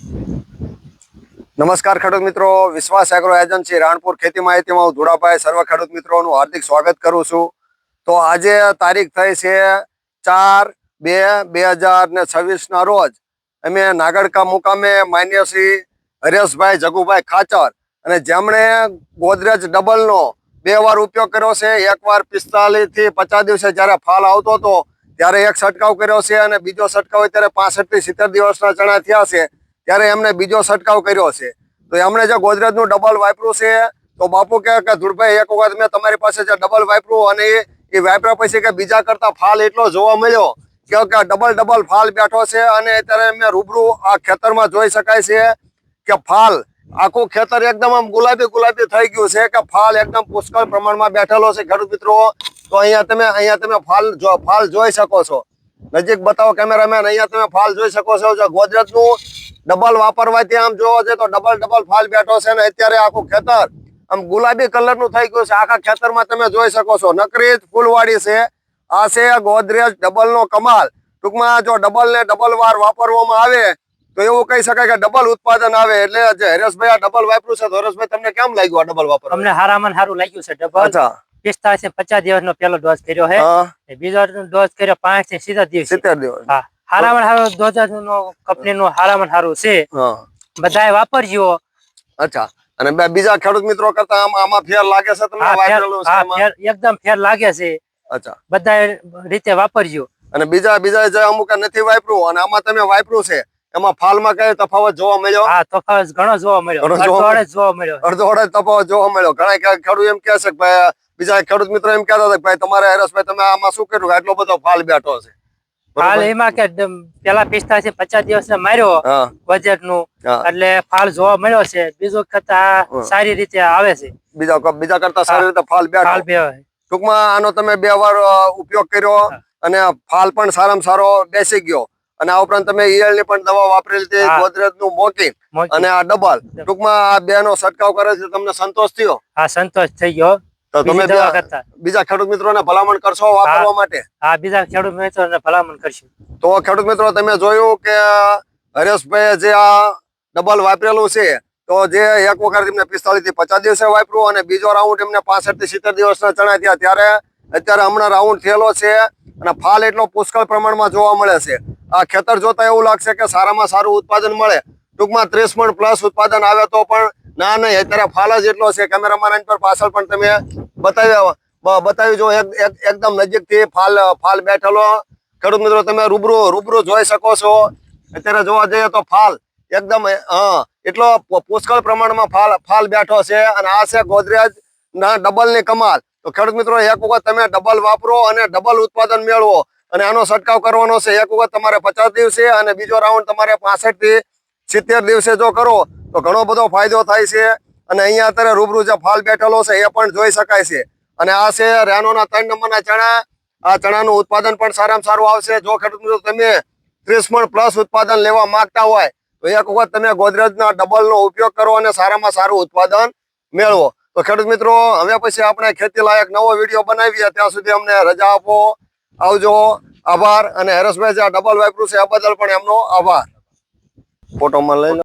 નમસ્કાર ખેડૂત મિત્રો, વિશ્વાસ એગ્રો એજન્સી રાણપુર ખેતી માહિતીમાં હું ધુડાભાઈ સર્વ ખેડૂત મિત્રોનું હાર્દિક સ્વાગત કરું છું. તો આજે તારીખ થઈ છે ચાર બે બે હજાર ને છવ્વીસના રોજ. અમે નાગડકા મુકામે માન્ય શ્રી હરેશભાઈ જગુભાઈ ખાચર અને જેમણે ગોદરેજ ડબલનો બે વાર ઉપયોગ કર્યો છે. એકવાર પિસ્તાલીસથી પચાસ દિવસે જ્યારે ફાલ આવતો હતો, ત્યારે એક છંટકાવ કર્યો છે અને બીજો છંટકાવ અત્યારે પાસઠથી સિત્તેર દિવસના ચણા થયા છે. ત્યારે એમને બીજો છંટકાવ કર્યો છે. તો એમણે જે ગોદરેજનું ડબલ વાપર્યું છે, તો બાપુ કે કે ધુરભાઈ એક વખત મેં તમારી પાસે જે ડબલ વાપર્યું અને એ વાપર્યા પછી કે બીજા કરતા ફાલ એટલો જોવા મળ્યો કે ડબલ ડબલ ફાલ બેઠો છે અને અત્યારે મેં રૂબરૂ આ ખેતરમાં જોઈ શકાય છે કે ફાલ આખું ખેતર એકદમ આમ ગુલાબી ગુલાબી થઈ ગયું છે કે ફાલ એકદમ પુષ્કળ પ્રમાણમાં બેઠેલો છે. ખેડૂત મિત્રો, તો અહીંયા તમે અહીંયા તમે ફાલ ફાલ જોઈ શકો છો. નજીક બતાવો કેમેરામેન, અહીંયા તમે ફાલ જોઈ શકો છો. જો ડબલ વાપરવાથી આમ જોવો છે તો ડબલ ડબલ ફાલ બેઠો છે ને અત્યારે આખું ખેતર આમ ગુલાબી કલરનું થઈ ગયું છે. આખા ખેતરમાં તમે જોઈ શકો છો. નકરી ફૂલવાડી છે. આ છે ગોદરેજ ડબલ કમાલ. ટૂંકમાં જો ડબલ ને ડબલ વાર વાપરવામાં આવે તો એવું કહી શકાય કે ડબલ ઉત્પાદન આવે એટલે જે હરેશભાઈ આ ડબલ વાપર્યું છે તો હરેશભાઈ તમને કેમ લાગ્યું આ ડબલ વાપરો અમને હારામાં સારું લાગ્યું છે. ડબલ પિસ્તાળીસ પચાસ દિવસ નો પેલો ડોઝ કર્યો છે. બીજો ડોઝ કર્યો પાંચથી સિત્તેર દિવસ. સિત્તેર દિવસ. હા. હારામાં હારું ડોઝ નો કંપની નું હારામાં હારું છે. બધા બધાએ વાપરજો. અચ્છા. અને બે બીજા ખેડૂત મિત્રો કરતા આમાં આમાં ફેર લાગે છે તમને એકદમ ફેર લાગે છે. અચ્છા. બધા રીતે વાપરજો. અને બીજા બીજા જે અમુક નથી વાપર્યું અને આમાં તમે વાપર્યું છે એમાં ફાલમાં કઈ તફાવત જોવા મળ્યો? હા તફાવત ઘણો જોવા મળ્યો. જોવા અડધો જોવા મળ્યો. અડધો અડધ તફાવત જોવા મળ્યો. ઘણા ખેડૂત એમ કહે છે કે ભાઈ બીજા ખેડૂત મિત્રો એમ કહેતા હતા કે ભાઈ તમારે હરેશભાઈ તમે આમાં શું કર્યું? આટલો બધો ફાલ બેઠો છે. ફાલ એમાં કે પેલા પિસ્તાલીસ પચાસ દિવસ માર્યો બજેટનું એટલે ફાલ જોવા મળ્યો છે. બીજું કરતા સારી રીતે આવે છે. બીજા બીજા કરતા સારી રીતે ફાલ બે ફાલ બે ટૂંકમાં આનો તમે બે વાર ઉપયોગ કર્યો અને ફાલ પણ સારામાં સારો બેસી ગયો. અને આ ઉપરાંત તમે ઈયળની પણ દવા વાપરેલી હતી ગોદરેજનું મોકી મોટી. અને આ ડબલ. ટૂંકમાં આ બે નો છંટકાવ કરે છે. તમને સંતોષ થયો? હા સંતોષ થઈ ગયો. તો તમે બીજી ખેડૂત મિત્રોને ભલામણ કરશો વાપરવા માટે? હા બીજા ખેડૂત મિત્રોને ભલામણ કરશું. તો ખેડૂત મિત્રો તમે જોયું કે હરેશભાઈ જે આ ડબલ વાપરેલું છે તો જે એક વખત એમને પિસ્તાલીસથી પચાસ દિવસે વાપર્યું અને બીજો રાઉન્ડ એમને પાસઠથી સિત્તેર દિવસના ચણા થયા. ત્યારે અત્યારે હમણાં રાઉન્ડ થયેલો છે અને ફાલ એટલો પુષ્કળ પ્રમાણમાં જોવા મળે છે. આ ખેતર જોતા એવું લાગશે કે સારામાં સારું ઉત્પાદન મળે. ટૂંકમાં ત્રીસ મણ પ્લસ ઉત્પાદન આવે તો પણ ના, નહીં અત્યારે ફાલ જ એટલો છે કેમેરામાં આની પર પાછળ પણ તમે બતાવ્યા બતાવી જો એક, એક- એકદમ નજીકથી ફાલ ફાલ બેઠેલો. ખેડૂત મિત્રો, તમે રૂબરૂ રૂબરૂ જોઈ શકો છો. અત્યારે જોવા જઈએ તો ફાલ એકદમ હા એટલો પુષ્કળ પ્રમાણમાં ફાલ ફાલ બેઠો છે અને આ છે ગોદરેજ ના ડબલની કમાલ. તો ખેડૂત મિત્રો, એક વખત તમે ડબલ વાપરો અને ડબલ ઉત્પાદન મેળવો અને આનો છંટકાવ કરવાનો છે. એક વખત તમારે પચાસ દિવસે અને બીજો રાઉન્ડ તમારે પાસઠથી સિત્તેર દિવસે જો કરો તો ઘણો બધો ફાયદો થાય છે. અને અહીંયા અત્યારે રૂબરૂ જે ફાલ બેઠેલો છે, એ પણ જોઈ શકાય છે. અને આ છે રેનોના ત્રણ નંબરના ચણા. આ ચણાનું ઉત્પાદન પણ સારામાં સારું આવશે. જો ખેડૂત મિત્રો તમે ત્રીસ મણ પ્લસ ઉત્પાદન લેવા માંગતા હોય, તો એક વખત તમે ગોદરેજના ડબલનો ઉપયોગ કરો અને સારામાં સારું ઉત્પાદન મેળવો. તો ખેડૂત મિત્રો, હવે પછી આપણે ખેતી લાયક નવો વીડિયો બનાવીએ. ત્યાં સુધી અમને રજા આપો. આવજો. આભાર. અને હરેશભાઈ, જે ડબલ વાપર્યું છે આ બદલ પણ એમનો આભાર. ફોટોમાં લઈ